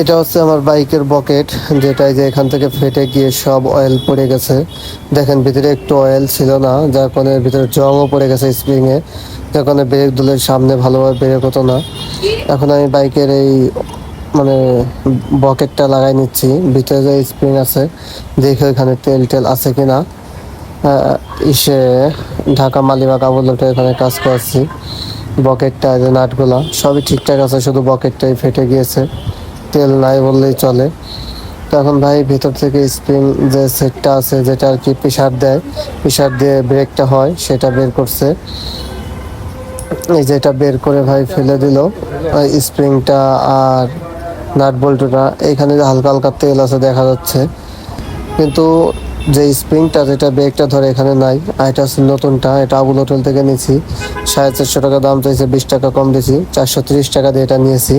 এটা হচ্ছে আমার বাইকের বকেট, যেটা যে এখান থেকে ফেটে গিয়ে সব অয়েল পড়ে গেছে। দেখেন, ভিতরে একটু অয়েল ছিল না, যার কারণে ভিতরে জংও পড়ে গেছে স্প্রিং এ, যার কারণে ব্রেক দুলের সামনে ভালোভাবে ব্রেক হতো না। এখন আমি বাইকের এই মানে বকেটটা লাগাই নিচ্ছি। ভিতরে যে স্প্রিং আছে, দেখে ওইখানে তেল টেল আছে কি না ইসে, ঢাকা মালিবাগ আবুলটা এখানে কাজ করছি। বকেটটা যে নাটগুলা, সবই ঠিকঠাক আছে, শুধু বকেটটাই ফেটে গিয়েছে। তেল নাই বললেই চলে। তো এখন ভাই ভেতর থেকে স্প্রিং যে সেটটা আছে, যেটা আর কি প্রেশার দেয় প্রেশার দিয়ে ব্রেকটা হয়, সেটা বের করছে। এই যেটা বের করে ভাই ফেলে দিল স্প্রিংটা আর নাট বল্টুটা এখানে হালকা হালকা তেল আছে দেখা যাচ্ছে। কিন্তু যে স্প্রিংটা, যেটা ব্রেকটা ধরে এখানে নাই, আর এটা হচ্ছে নতুনটা, এটা আবুল হোটেল থেকে নিয়েছি সাড়ে চারশো টাকা দাম চাইছে, বিশ টাকা কম দিয়েছি চারশো তিরিশ টাকা দিয়ে এটা নিয়েছি।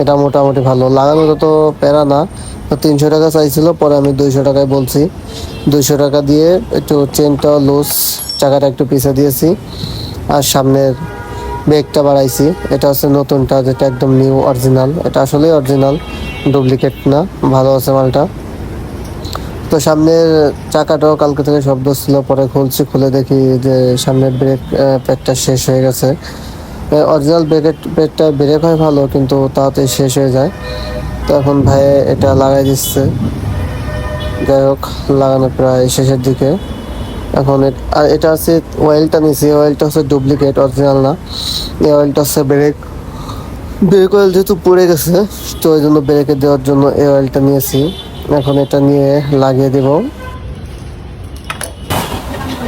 এটা মোটামুটি ভালো। লাগানোটা তো প্যারা না তিনশো টাকা চাইছিল, পরে আমি দুইশো টাকায় বলছি। দুইশো টাকা দিয়ে একটু চেনটা লুজ চাকাটা একটু পিছিয়ে দিয়েছি, আর সামনের ব্রেকটা বাড়াইছি। এটা হচ্ছে নতুনটা, যেটা একদম নিউ অরিজিনাল এটা আসলেই অরিজিনাল ডুপ্লিকেট না, ভালো আছে মালটা। তো সামনের চাকাটাও কালকে থেকে শব্দ ছিল, পরে খুলছি, খুলে দেখি যে সামনের ব্রেক প্যাডটা শেষ হয়ে গেছে। অরিজিনাল ব্রেকের প্যাডটা ব্রেক হয় ভালো, কিন্তু তাড়াতাড়ি শেষ হয়ে যায়। তো এখন ভাই এটা লাগাই দিচ্ছে। যাই হোক, লাগানো প্রায় শেষের দিকে। এখন আর এটা হচ্ছে অয়েলটা নিয়েছি অয়েলটা হচ্ছে ডুপ্লিকেট অরিজিনাল না। এই অয়েলটা হচ্ছে ব্রেক ব্রেক অয়েল যেহেতু পড়ে গেছে, তো ওই জন্য ব্রেকে দেওয়ার জন্য এই অয়েলটা নিয়েছি। এখন এটা নিয়ে লাগিয়ে দেব।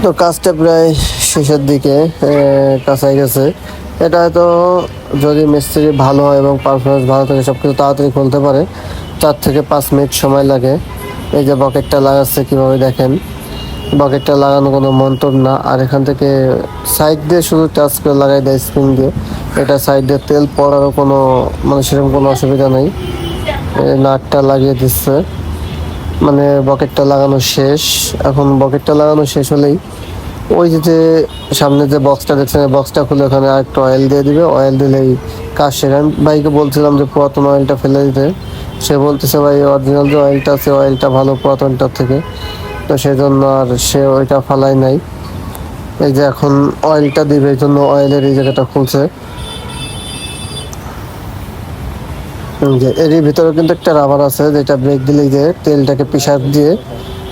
তো কাজটা প্রায় শেষের দিকে কাছাই গেছে। এটা হয়তো যদি মিস্ত্রি ভালো হয় এবং পারফরমেন্স ভালো থাকে সব কিছু তাড়াতাড়ি খুলতে পারে। চার থেকে পাঁচ মিনিট সময় লাগে। এই যে বকেটটা লাগাচ্ছে, কীভাবে দেখেন? বকেটটা লাগানো কোনো মন্তব্য না। আর এখান থেকে সাইড দিয়ে শুধু টাচ করে লাগাই দেয় স্প্রিং দিয়ে। এটা সাইড দিয়ে তেল পড়ারও কোনো মানে সেরকম কোনো অসুবিধা নেই। নাটটা লাগিয়ে দিচ্ছে। মানে বকেটটা লাগানো শেষ। এখন বকেটটা লাগানো শেষ হলেই ওই যে সামনে যে বক্সটা দেখছেন বক্সটা খুলে ওখানে আরেকটু অয়েল দিয়ে দিবে। অয়েল দিলেই কাজ শেষ। আমি ভাইকে বলছিলাম যে পুরাতন অয়েলটা ফেলে দিতে। সে বলতেছে, ভাই অরিজিনাল যে অয়েলটা আছে অয়েলটা ভালো পুরাতনটার থেকে। তো সেই জন্য আর সে ওইটা ফালাই নাই। এই যে এখন অয়েলটা দিবে, এই জন্য অয়েলের এই জায়গাটা খুলছে। এরই ভিতরে কিন্তু একটা রাবার আছে, যেটা ব্রেক দিলেই যে তেলটাকে পিসার দিয়ে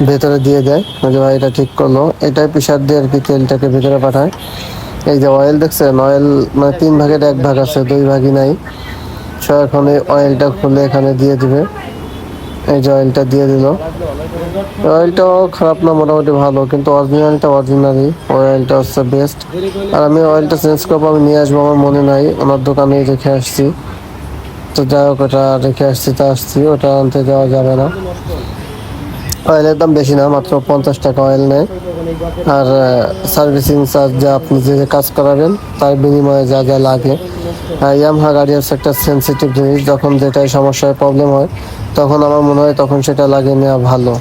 ভেতরে দিয়ে দেয়। যে ভাই, এটা ঠিক করল। এটাই পিসার দিয়ে আর কি তেলটাকে ভিতরে পাঠায়। এই যে অয়েল দেখছেন? অয়েল মানে তিন ভাগের এক ভাগ আছে, দুই ভাগই নাই। সো এখন এই অয়েলটা খুলে এখানে দিয়ে দিবে। এই যে অয়েলটা দিয়ে দিল। অয়েলটাও খারাপ না, মোটামুটি ভালো, কিন্তু অরিজিনালটা অরিজিনালই অয়েলটা হচ্ছে বেস্ট আর আমি অয়েলটা চেঞ্জ করব, আমি নিয়ে আসব, আমার মনে নাই। ওনার দোকানে রেখে আসছি। তো যাই হোক, ওটা রেখে আসছি, তা আসছি, ওটা আনতে যাওয়া যাবে না। অয়েলের দাম বেশি না, মাত্র পঞ্চাশ টাকা অয়েল নেয়। আর সার্ভিসিং চার্জ যা আপনি যে কাজ করাবেন, তার বিনিময়ে যা যা লাগে। ইয়ামহা গাড়ি হচ্ছে একটা সেন্সিটিভ জিনিস, যখন যেটাই সমস্যায় প্রবলেম হয়, তখন আমার মনে হয় তখন সেটা লাগে নেওয়া ভালো।